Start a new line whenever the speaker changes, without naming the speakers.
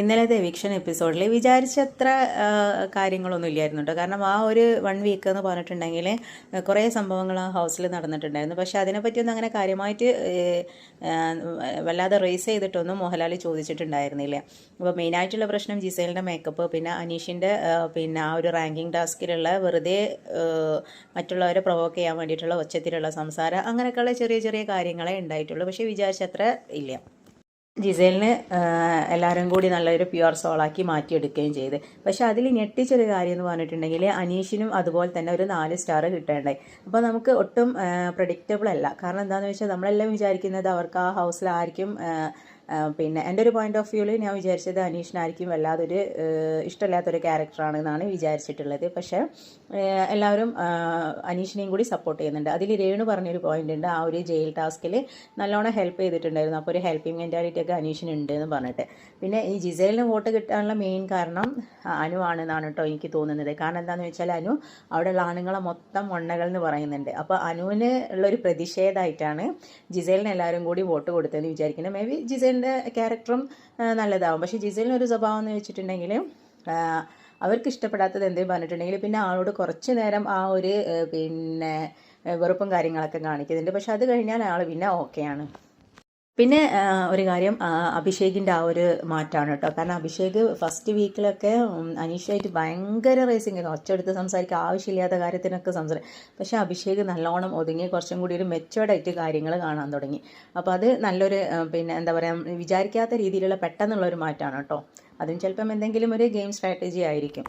ഇന്നലത്തെ എവിക്ഷൻ എപ്പിസോഡിൽ വിചാരിച്ചത്ര കാര്യങ്ങളൊന്നും ഇല്ലായിരുന്നു കേട്ടോ കാരണം ആ ഒരു വൺ വീക്ക് എന്ന് പറഞ്ഞിട്ടുണ്ടെങ്കിൽ കുറേ സംഭവങ്ങൾ ആ ഹൗസിൽ നടന്നിട്ടുണ്ടായിരുന്നു. പക്ഷേ അതിനെപ്പറ്റിയൊന്നും അങ്ങനെ കാര്യമായിട്ട് വല്ലാതെ റേസ് ചെയ്തിട്ടൊന്നും മോഹൻലാൽ ചോദിച്ചിട്ടുണ്ടായിരുന്നില്ല. അപ്പോൾ മെയിനായിട്ടുള്ള പ്രശ്നം ജിസേലിന്റെ മേക്കപ്പ് പിന്നെ അനീഷിന്റെ പിന്നെ ആ ഒരു റാങ്കിങ് ടാസ്കിലുള്ള വെറുതെ മറ്റുള്ളവരെ പ്രൊവോക്ക് ചെയ്യാൻ വേണ്ടിയിട്ടുള്ള ഒച്ചത്തിലുള്ള സംസാരം അങ്ങനെയൊക്കെയുള്ള ചെറിയ ചെറിയ കാര്യങ്ങളെ ഉണ്ടായിട്ടുള്ളൂ. പക്ഷേ വിചാരിച്ചത്ര ഇല്ല. ജിസേലിന് എല്ലാവരും കൂടി നല്ലൊരു പ്യുവർ സോളാക്കി മാറ്റിയെടുക്കുകയും ചെയ്ത്. പക്ഷെ അതിൽ ഞെട്ടിച്ചൊരു കാര്യം എന്ന് പറഞ്ഞിട്ടുണ്ടെങ്കിൽ അനീഷിനും അതുപോലെ തന്നെ ഒരു നാല് സ്റ്റാർ കിട്ടേണ്ടേ. അപ്പോൾ നമുക്ക് ഒട്ടും പ്രഡിക്റ്റബിൾ അല്ല. കാരണം എന്താണെന്ന് വെച്ചാൽ നമ്മളെല്ലാം വിചാരിക്കുന്നത് അവർക്ക് ആ ആ, പിന്നെ എന്റെ ഒരു പോയിന്റ് ഓഫ് വ്യൂവിൽ ഞാൻ വിചാരിച്ചത് അനീഷിനായിരിക്കും വല്ലാതൊരു ഇഷ്ടമില്ലാത്തൊരു ക്യാരക്ടറാണ് എന്നാണ് വിചാരിച്ചിട്ടുള്ളത്. പക്ഷേ എല്ലാവരും അനീഷിനെയും കൂടി സപ്പോർട്ട് ചെയ്യുന്നുണ്ട്. അതിൽ രേണു പറഞ്ഞൊരു പോയിന്റ് ഉണ്ട്. ആ ഒരു ജയിൽ ടാസ്കിൽ നല്ലോണം ഹെൽപ്പ് ചെയ്തിട്ടുണ്ടായിരുന്നു. അപ്പോൾ ഒരു ഹെൽപ്പിംഗ് മെന്റാലിറ്റി ഒക്കെ അനീഷിനുണ്ട് എന്ന് പറഞ്ഞിട്ട്. പിന്നെ ഈ ജിസേലിന് വോട്ട് കിട്ടാനുള്ള മെയിൻ കാരണം അനു ആണെന്നാണ് കേട്ടോ എനിക്ക് തോന്നുന്നത്. കാരണം എന്താണെന്ന് വെച്ചാൽ അനു അവിടെയുള്ള ആണുങ്ങളെ മൊത്തം ഒണ്ണകൾ എന്ന് പറയുന്നുണ്ട്. അപ്പോൾ അനുവിന് ഉള്ളൊരു പ്രതിഷേധമായിട്ടാണ് ജിസേലിന് എല്ലാവരും കൂടി വോട്ട് കൊടുത്തതെന്ന് വിചാരിക്കുന്നത് മേ ബി ജിസേലിന്റെ ക്യാരക്ടറും നല്ലതാവും. പക്ഷേ ജിസേലിന് ഒരു സ്വഭാവം എന്ന് വെച്ചിട്ടുണ്ടെങ്കിൽ അവർക്ക് ഇഷ്ടപ്പെടാത്തത് എന്തേ പറഞ്ഞിട്ടുണ്ടെങ്കിൽ പിന്നെ ആളോട് കുറച്ച് നേരം ആ ഒരു പിന്നെ വെറുപ്പും കാര്യങ്ങളൊക്കെ കാണിക്കുന്നുണ്ട്. പക്ഷെ അത് കഴിഞ്ഞാൽ ആൾ പിന്നെ ഓക്കെയാണ് പിന്നെ ഒരു കാര്യം അഭിഷേകിന്റെ ആ ഒരു മാറ്റമാണ് കേട്ടോ. കാരണം അഭിഷേക് ഫസ്റ്റ് വീക്കിലൊക്കെ അനീഷായിട്ട് ഭയങ്കര റേസിംഗ് ഒച്ചെടുത്ത് സംസാരിക്കുക ആവശ്യമില്ലാത്ത കാര്യത്തിനൊക്കെ സംസാരിക്കും പക്ഷേ അഭിഷേക് നല്ലോണം ഒതുങ്ങി കുറച്ചും കൂടി ഒരു മെച്ചുവേർഡായിട്ട് കാര്യങ്ങൾ കാണാൻ തുടങ്ങി. അപ്പോൾ അത് നല്ലൊരു പിന്നെ എന്താ പറയുക വിചാരിക്കാത്ത രീതിയിലുള്ള പെട്ടെന്നുള്ള ഒരു മാറ്റമാണ് കേട്ടോ. അതും ചിലപ്പം എന്തെങ്കിലും ഒരു ഗെയിം സ്ട്രാറ്റജി ആയിരിക്കും.